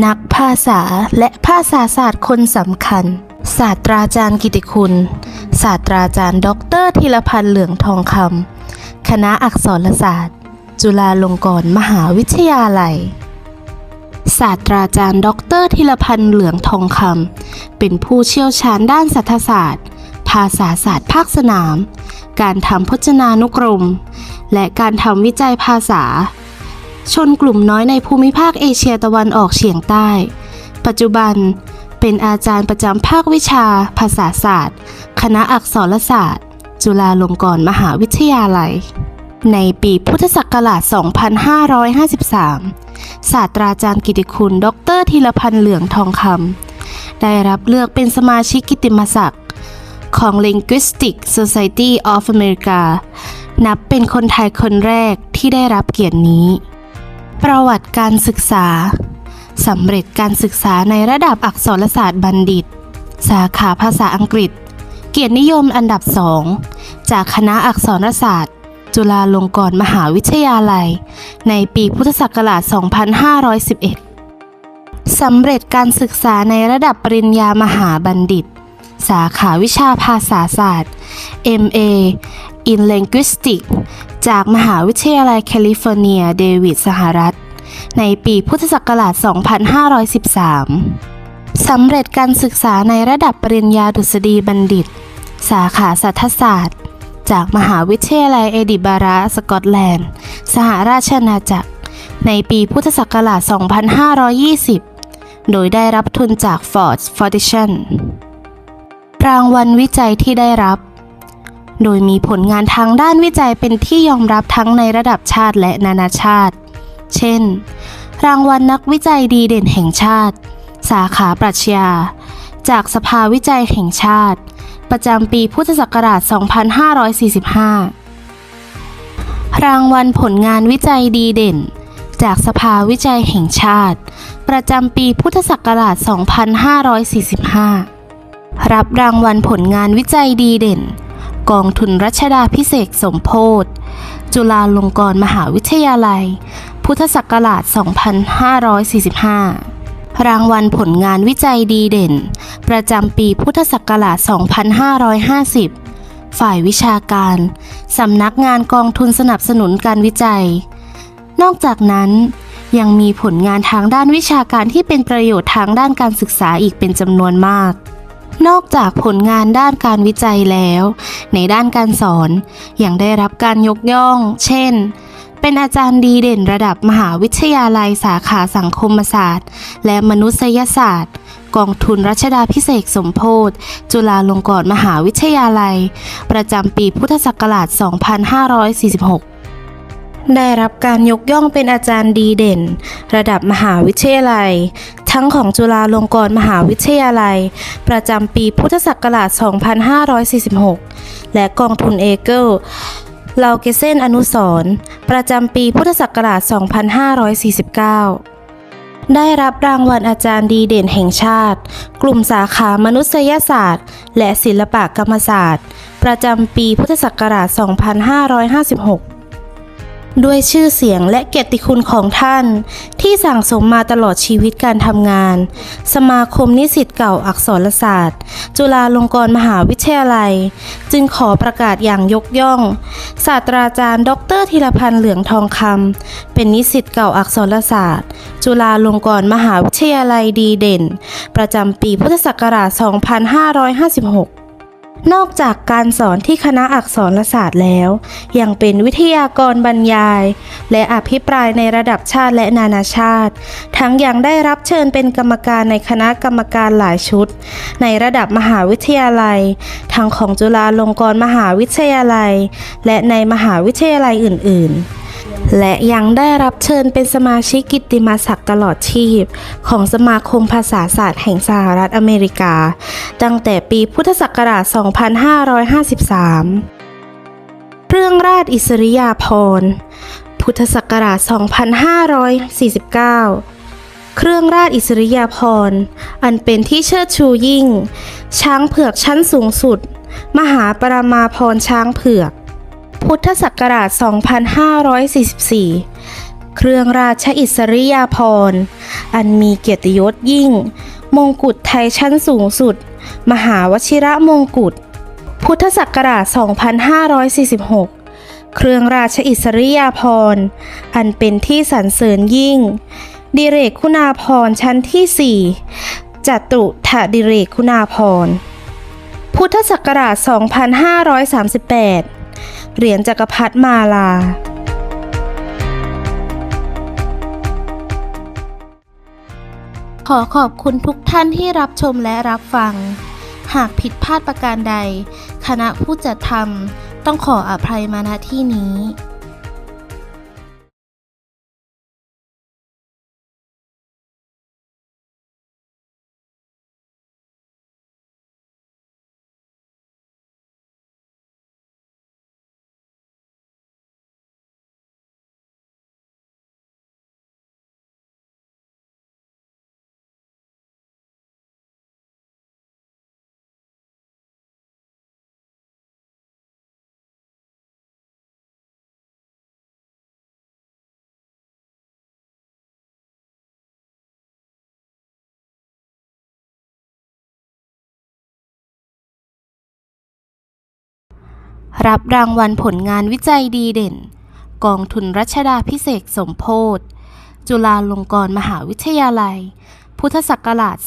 นักภาษาและภาษาศาสตร์คนสำคัญ ศาสตราจารย์กิติคุณ ศาสตราจารย์ดอกเตอรธีรพันธ์เหลืองทองคำคณะอักษรศาสตร์ จุฬาลงกรณ์มหาวิทยาลัย ศาสตราจารย์ดอกเตอรธีรพันธ์เหลืองทองคำเป็นผู้เชี่ยวชาญด้านสัทศาสตร์ ภาษาศาสตร์ภาคสนาม การทำพจนานุกรม และการทำวิจัยภาษา ชนกลุ่มน้อยในภูมิภาคเอเชียตะวันออกเฉียงใต้ ปัจจุบันเป็นอาจารย์ประจำภาควิชา ภาษาศาสตร์ คณะอักษรศาสตร์ จุฬาลงกรณ์มหาวิทยาลัย ในปีพุทธศักราช 2553 ศาสตราจารย์กิติคุณ ดรธีรพันธ์เหลืองทองคำได้รับเลือกเป็นสมาชิกกิติมศักดิ์ของ Linguistic Society of America นับเป็นคนไทยคนแรกที่ได้รับเกียรตินี้ ประวัติการศึกษา สำเร็จการศึกษาในระดับอักษรศาสตร์บัณฑิต สาขาภาษาอังกฤษ เกียรตินิยมอันดับสองจากคณะอักษรศาสตร์ จุฬาลงกรณ์มหาวิทยาลัย ในปีพุทธศักราช 2511 สำเร็จการศึกษาในระดับปริญญามหาบัณฑิต สาขาวิชาภาษาศาสตร์ MA in Linguistics จากมหาวิทยาลัยแคลิฟอร์เนีย เดวิด สหรัฐ ในปีพุทธศักราช 2513 สำเร็จการศึกษาในระดับปริญญาดุษฎีบัณฑิต สาขาสัทธศาสตร์ จากมหาวิทยาลัยเอดิบาระ สกอตแลนด์ สหราชอาณาจักร ในปีพุทธศักราช 2520 โดยได้รับทุนจาก Ford Foundation รางวัลวิจัยที่ได้รับ โดยมีผลงานทางด้านวิจัยเป็นที่ยอมรับทั้งในระดับชาติและนานาชาติ เช่น รางวัลนักวิจัยดีเด่นแห่งชาติ สาขาปรัชญา จากสภาวิจัยแห่งชาติ ประจำปีพุทธศักราช 2545 รางวัลผลงานวิจัยดีเด่น จากสภาวิจัยแห่งชาติ ประจำปีพุทธศักราช 2545 รับรางวัลผลงานวิจัยดีเด่น กองทุนรัชดาพิเศษสมโพธจุฬาลงกรณ์มหาวิทยาลัย พุทธศักราช 2545 รางวัลผลงานวิจัยดีเด่น ประจำปีพุทธศักราช 2550 ฝ่ายวิชาการ สำนักงานกองทุนสนับสนุนการวิจัย นอกจากนั้นยังมีผลงานทางด้านวิชาการที่เป็นประโยชน์ทางด้านการศึกษาอีกเป็นจำนวนมาก นอกจากผลงานด้านการวิจัยแล้ว ในด้านการสอนยังได้รับการยกย่อง เช่น เป็นอาจารย์ดีเด่นระดับมหาวิทยาลัยสาขาสังคมศาสตร์ และมนุษยศาสตร์ กองทุนรัชดาพิเศษสมโพธจุฬาลงกรณ์มหาวิทยาลัย ประจำปีพุทธศักราช 2546ได้รับการยกย่องเป็นอาจารย์ดีเด่น ระดับมหาวิทยาลัย ทั้งของจุฬาลงกรณ์มหาวิทยาลัย ประจำปีพุทธศักราช 2546 และกองทุนเอเกิลลาวเกเซนอนุสรประจำปีพุทธศักราช 2549 ได้รับรางวัลอาจารย์ดีเด่นแห่งชาติ กลุ่มสาขามนุษยศาสตร์ และศิลปกรรมศาสตร์ ประจำปีพุทธศักราช 2556 ด้วยชื่อเสียงและเกียรติคุณของท่าน ที่สั่งสมมาตลอดชีวิตการทำงาน สมาคมนิสิตเก่าอักษรศาสตร์ จุฬาลงกรณ์มหาวิทยาลัย จึงขอประกาศอย่างยกย่อง ศาสตราจารย์ ดรธีรพันธ์เหลืองทองคำเป็นนิสิตเก่าอักษรศาสตร์ จุฬาลงกรณ์มหาวิทยาลัยดีเด่น ประจำปีพุทธศักราช 2556 นอกจากการสอนที่คณะอักษรศาสตร์แล้ว ยังเป็นวิทยากรบรรยาย และอภิปรายในระดับชาติและนานาชาติ ทั้งยังได้รับเชิญเป็นกรรมการในคณะกรรมการหลายชุด ในระดับมหาวิทยาลัย ทั้งของจุฬาลงกรณ์มหาวิทยาลัย และในมหาวิทยาลัยอื่น ๆ และยังได้รับเชิญเป็นสมาชิกกิตติมศักดิ์ตลอดชีพ ของสมาคมภาษาศาสตร์แห่งสหรัฐอเมริกา ตั้งแต่ปีพุทธศักราช 2553 เรื่องราชอิสริยาภรณ์ พุทธศักราช 2549เครื่องราชอิสริยาภรณ์ อันเป็นที่เชิดชูยิ่ง ช้างเผือกชั้นสูงสุด มหาปรามาภรณ์ช้างเผือก พุทธศักราช 2544 เครื่องราชอิสริยาภรณ์ อันมีเกียรติยศยิ่ง มงกุฎไทยชั้นสูงสุด มหาวชิระมงกุฎ พุทธศักราช 2546เครื่องราชอิสริยาภรณ์อันเป็นที่สรรเสริญยิ่ง ดิเรกคุณาภรณ์ชั้นที่4จัตุถดิเรกคุณาภรณ์พุทธศักราช 2538 เหรียญจักรพรรดิมาลา ขอขอบคุณทุกท่านที่รับชมและรับฟัง หากผิดพลาดประการใด คณะผู้จัดทำต้องขออภัยมาณที่นี้ รับรางวัลผลงานวิจัยดีเด่น กองทุนรัชดาพิเศษสมโพธิจุฬาลงกรณ์มหาวิทยาลัย พุทธศักราช 2545